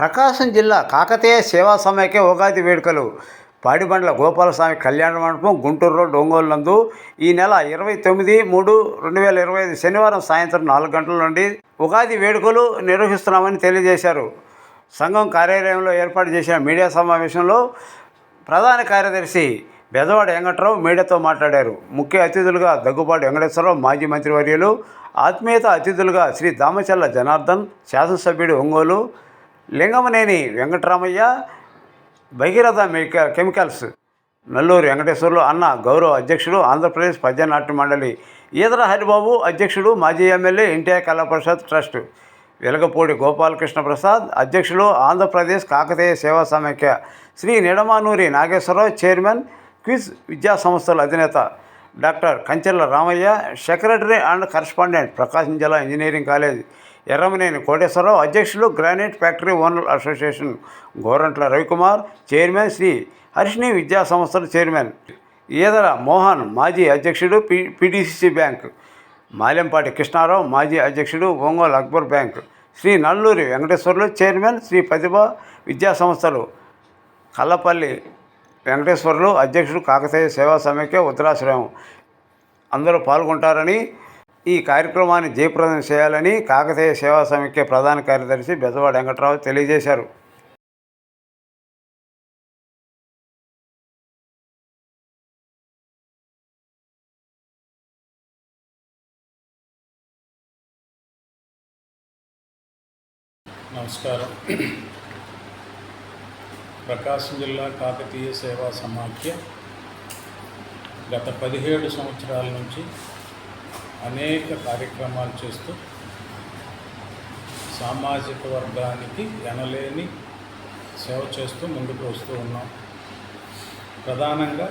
ప్రకాశం జిల్లా కాకతీయ సేవా సమైక్య ఉగాది వేడుకలు. పాడిబండ్ల గోపాలస్వామి కళ్యాణ మండపం గుంటూరు రోడ్ ఒంగోలు నందు ఈ నెల ఇరవై తొమ్మిది మూడు రెండు వేల ఇరవై ఐదు శనివారం సాయంత్రం నాలుగు గంటల నుండి ఉగాది వేడుకలు నిర్వహిస్తున్నామని తెలియజేశారు. సంఘం కార్యాలయంలో ఏర్పాటు చేసిన మీడియా సమావేశంలో ప్రధాన కార్యదర్శి బెదవాడ వెంకట్రావు మీడియాతో మాట్లాడారు. ముఖ్య అతిథులుగా దగ్గుబాటు వెంకటేశ్వరరావు మాజీ మంత్రివర్యులు ఆత్మీయత అతిథులుగా శ్రీ దామచల్ల జనార్దన్ శాసనసభ్యుడు ఒంగోలు లింగమనేని వెంకటరామయ్య భగీరథ మెక కెమికల్స్ నల్లూరు వెంకటేశ్వర్లు అన్న గౌరవ అధ్యక్షుడు ఆంధ్రప్రదేశ్ పద్యనాట్య మండలి ఈదర హరిబాబు అధ్యక్షుడు మాజీ MLA NTR Kala Parishad trust Velagapudi Gopalakrishna Prasad అధ్యక్షులు ఆంధ్రప్రదేశ్ కాకతీయ సేవా సమైక్య శ్రీ నిడమానూరి నాగేశ్వరరావు చైర్మన్ క్విజ్ విద్యా సంస్థల అధినేత doctor Kanchella Ramaiah secretary and correspondent Prakasam జిల్లా ఇంజనీరింగ్ కాలేజ్ ఎర్రమనేని కోటేశ్వరరావు అధ్యక్షులు granite factory owner association Gorantla Ravikumar chairman Sri Harshini Vidya సంస్థల చైర్మన్ ఈదర మోహన్ మాజీ అధ్యక్షుడు P PDCC bank Malempati Krishnarao మాజీ అధ్యక్షుడు ఒంగోలు అక్బర్ బ్యాంక్ శ్రీ నల్లూరి వెంకటేశ్వర్లు చైర్మన్ శ్రీ ప్రతిభ విద్యా సంస్థలు కల్లపల్లి వెంకటేశ్వర్లు అధ్యక్షుడు కాకతీయ సేవా సమైక్య ఉత్తరాశ్రయం. అందరూ పాల్గొంటారని ఈ కార్యక్రమాన్ని జయప్రదం చేయాలని కాకతీయ సేవా సమైక్య ప్రధాన కార్యదర్శి బెజవాడ వెంకట్రావు తెలియజేశారు. నమస్కారం. ప్రకాశం జిల్లా కాకతీయ సేవా సమాఖ్య గత పదిహేడు సంవత్సరాల నుంచి అనేక కార్యక్రమాలు చేస్తూ సామాజిక వర్గానికి ఎనలేని సేవ చేస్తూ ముందుకు వస్తూ ఉన్నాం. ప్రధానంగా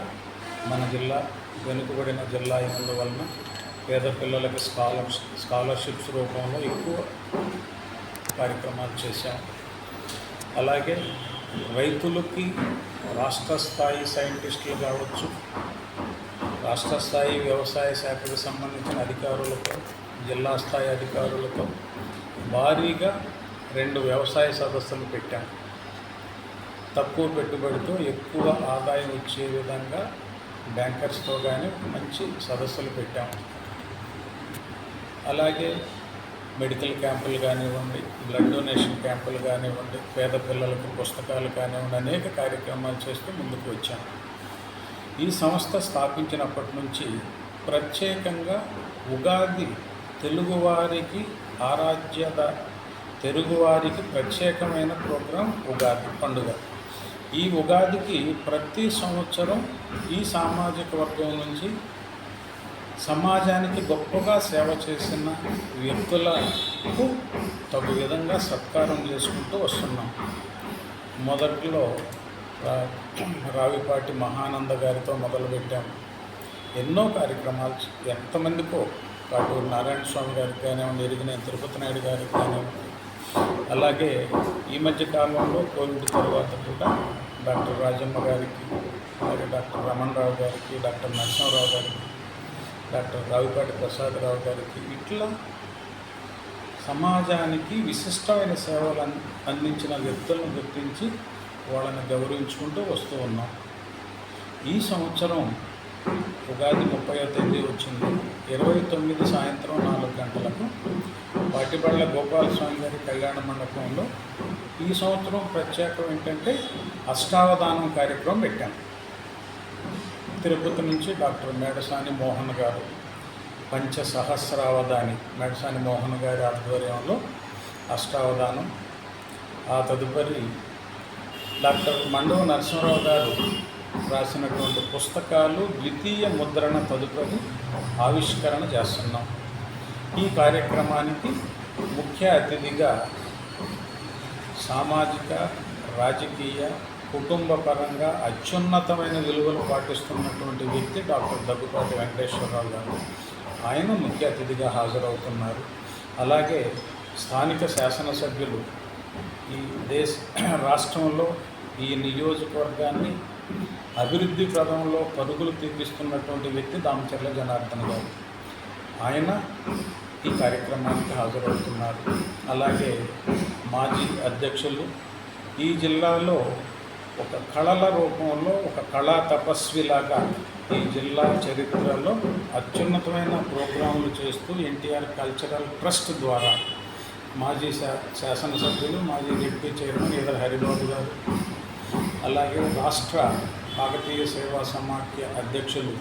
మన జిల్లా వెనుకబడిన జిల్లా అయినందువలన పేద పిల్లలకి స్కాలర్షిప్ స్కాలర్షిప్స్ రూపంలో ఎక్కువ కార్యక్రమాలు చేశాం. అలాగే రైతులకి రాష్ట్ర స్థాయి సైంటిస్టులు కావచ్చు రాష్ట్ర స్థాయి వ్యవసాయ శాఖకు సంబంధించిన అధికారులతో జిల్లా స్థాయి అధికారులతో భారీగా రెండు వ్యవసాయ సదస్సులు పెట్టాం. తక్కువ పెట్టుబడితో ఎక్కువ ఆదాయం ఇచ్చే విధంగా బ్యాంకర్స్తో కానీ మంచి సదస్సులు పెట్టాం. అలాగే మెడికల్ క్యాంపులు కానివ్వండి బ్లడ్ డొనేషన్ క్యాంపులు కానివ్వండి పేద పిల్లలకు పుస్తకాలు కానివ్వండి అనేక కార్యక్రమాలు చేస్తూ ముందుకు వచ్చాం. ఈ సంస్థ స్థాపించినప్పటి నుంచి ప్రత్యేకంగా ఉగాది తెలుగువారికి ఆరాధ్యత తెలుగువారికి ప్రత్యేకమైన ప్రోగ్రాం ఉగాది పండుగ. ఈ ఉగాదికి ప్రతి సంవత్సరం ఈ సామాజిక వర్గం నుంచి సమాజానికి గొప్పగా సేవ చేసిన వ్యక్తులకు తగు విధంగా సత్కారం చేసుకుంటూ వస్తున్నాం. మొదట్లో రావిపాటి మహానంద గారితో మొదలుపెట్టాం. ఎన్నో కార్యక్రమాలు ఎంతమందికో కాటూరు నారాయణ స్వామి గారికి కానివ్వండి ఎరిగిన తిరుపతి నాయుడు గారికి కానివ్వండి అలాగే ఈ మధ్య కాలంలో కోవిడ్ తర్వాత కూడా డాక్టర్ రాజమ్మ గారికి అలాగే డాక్టర్ రమణరావు గారికి డాక్టర్ నరసింహరావు గారికి డాక్టర్ రావిపాటి ప్రసాదరావు గారికి ఇట్లా సమాజానికి విశిష్టమైన సేవలు అందించిన వ్యక్తులను గుర్తించి వాళ్ళని గౌరవించుకుంటూ వస్తూ ఉన్నాం. ఈ సంవత్సరం ఉగాది ముప్పై తేదీ వచ్చింది. ఇరవై తొమ్మిది సాయంత్రం నాలుగు గంటలకు పాటిబళ్ళ గోపాలస్వామి గారి కళ్యాణ మండపంలో ఈ సంవత్సరం ప్రత్యేకం ఏంటంటే అష్టావధానం కార్యక్రమం పెట్టాం. తిరుపతి నుంచి డాక్టర్ మేడసాని మోహన్ గారు పంచ సహస్రావధాని మేడసాని మోహన్ గారి ఆధ్వర్యంలో అష్టావధానం. ఆ తదుపరి డాక్టర్ మండవ నరసింహరావు గారు రాసినటువంటి పుస్తకాలు ద్వితీయ ముద్రణ తదుపరి ఆవిష్కరణ చేస్తున్నాం. ఈ కార్యక్రమానికి ముఖ్య అతిథిగా సామాజిక రాజకీయ కుటుంబపరంగా అత్యున్నతమైన విలువలు పాటిస్తున్నటువంటి వ్యక్తి డాక్టర్ దగ్గుపాటి వెంకటేశ్వరరావు గారు. ఆయన ముఖ్య అతిథిగా హాజరవుతున్నారు. అలాగే స్థానిక శాసనసభ్యులు ఈ దేశ రాష్ట్రంలో ఈ నియోజకవర్గాన్ని అభివృద్ధి పదంలో పరుగులు తీపిస్తున్నటువంటి వ్యక్తి దామచర్ల జనార్దన్ గారు. ఆయన ఈ కార్యక్రమానికి హాజరవుతున్నారు. అలాగే మాజీ అధ్యక్షులు ఈ జిల్లాలో ఒక కళల రూపంలో ఒక కళా తపస్విలాగా ఈ జిల్లా చరిత్రలో అత్యున్నతమైన ప్రోగ్రాంలు చేస్తూ ఎన్టీఆర్ కల్చరల్ ట్రస్ట్ ద్వారా మాజీ శా శాసనసభ్యులు మాజీ డిప్యూటీ చైర్మన్ ఈదర్ హరిబాబు గారు అలాగే రాష్ట్ర కాకతీయ సేవా సమాఖ్య అధ్యక్షులు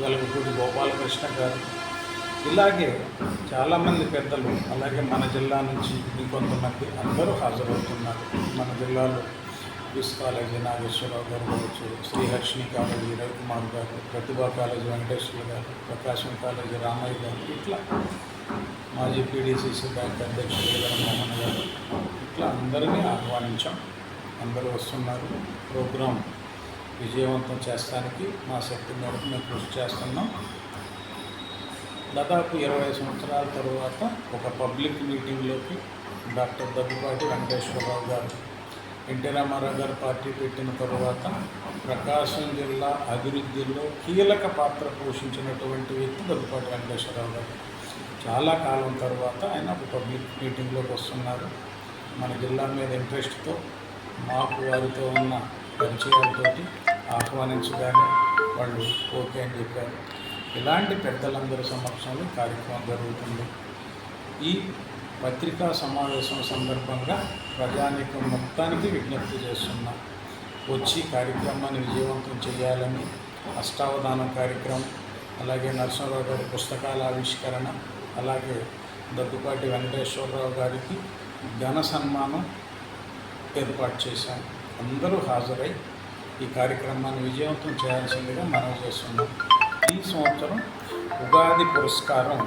వెలగపూడి గోపాలకృష్ణ గారు. ఇలాగే చాలామంది పెద్దలు అలాగే మన జిల్లా నుంచి ఇంకొంతమంది అందరూ హాజరవుతున్నారు. మన జిల్లాలో విస్ కాలేజీ నాగేశ్వరరావు గారు కావచ్చు శ్రీహర్షిణి కాలేజీ రవికుమార్ గారు ప్రతిభా కాలేజీ వెంకటేశ్వర గారు ప్రకాశం కాలేజీ రామయ్య గారు ఇట్లా మాజీ పీడీసీసీ బ్యాంక్ అధ్యక్షులు వీర మోహన్ గారు. ఇట్లా అందరినీ ఆహ్వానించాం. అందరూ వస్తున్నారు. ప్రోగ్రాం విజయవంతం చేస్తానికి మా శక్తి మేరకు మేము కృషి చేస్తున్నాం. దాదాపు ఇరవై సంవత్సరాల తర్వాత ఒక పబ్లిక్ మీటింగ్లోకి డాక్టర్ దగ్గుపాటి వెంకటేశ్వరరావు గారు. ఎన్టీ రామారావు గారు పార్టీ పెట్టిన తర్వాత ప్రకాశం జిల్లా అభివృద్ధిలో కీలక పాత్ర పోషించినటువంటి వ్యక్తి దగ్గుపాటి వెంకటేశ్వరరావు గారు. చాలా కాలం తర్వాత ఆయన ఒక పబ్లిక్ మీటింగ్లోకి వస్తున్నారు. మన జిల్లా మీద ఇంట్రెస్ట్తో మాకు వారితో ఉన్న పరిచయాలతోటి ఆహ్వానించగానే వాళ్ళు ఓకే అని చెప్పారు. ఇలాంటి పెద్దలందరి సమక్షంలో కార్యక్రమం జరుగుతుంది. ఈ పత్రికా సమావేశం సందర్భంగా ప్రజానీకం మొత్తానికి విజ్ఞప్తి చేస్తున్నాం. వచ్చి కార్యక్రమాన్ని విజయవంతం చేయాలని అష్టావధానం కార్యక్రమం అలాగే నరసింహరావు గారి పుస్తకాల ఆవిష్కరణ అలాగే దగ్గుపాటి వెంకటేశ్వరరావు గారికి ఘన సన్మానం ఏర్పాటు చేశాం అందరూ హాజరై ఈ కార్యక్రమాన్ని విజయవంతం చేయాల్సిందిగా మనం చేస్తున్నాం. ఈ సంవత్సరం ఉగాది పురస్కారం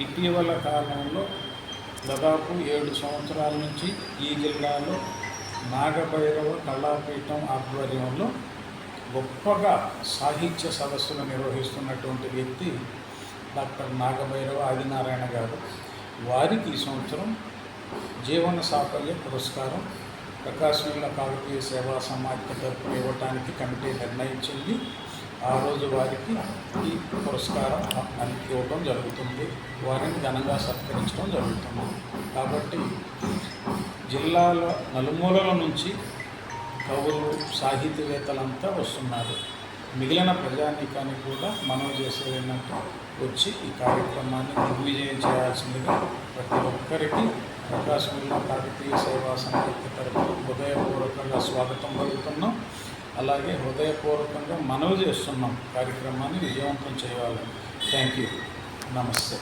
ఇటీవల కాలంలో దాదాపు ఏడు సంవత్సరాల నుంచి ఈ జిల్లాలో నాగభైరవ కళాపీఠం ఆధ్వర్యంలో గొప్పగా సాహిత్య సదస్సులు నిర్వహిస్తున్నటువంటి వ్యక్తి డాక్టర్ నాగభైరవ ఆదినారాయణ గారు. వారికి ఈ సంవత్సరం జీవన సాఫల్య పురస్కారం ప్రకాశం జిల్లా కాకతీయ సేవా సమాఖ్య తరపున ఇవ్వటానికి కమిటీ నిర్ణయించింది ఆ రోజు వారికి ఈ పురస్కారం ఇవ్వడం జరుగుతుంది. వారిని ఘనంగా సత్కరించడం జరుగుతుంది. కాబట్టి జిల్లాలో నలుమూలల నుంచి కవులు సాహితీవేత్తలంతా వస్తున్నారు. మిగిలిన ప్రజానీకానికి కూడా మనం చేసేది ఏంటంటే వచ్చి ఈ కార్యక్రమాన్ని దిగ్విజయం చేయాల్సిందిగా ప్రతి ఒక్కరికి ప్రకాశం జిల్లా కాకతీయ సేవా సంతృప్తి తరఫున హృదయపూర్వకంగా స్వాగతం పలుకుతున్నాం. అలాగే హృదయపూర్వకంగా మనవి చేస్తున్నాం. కార్యక్రమాన్ని విజయవంతం చేయాలని. Thank you. నమస్తే.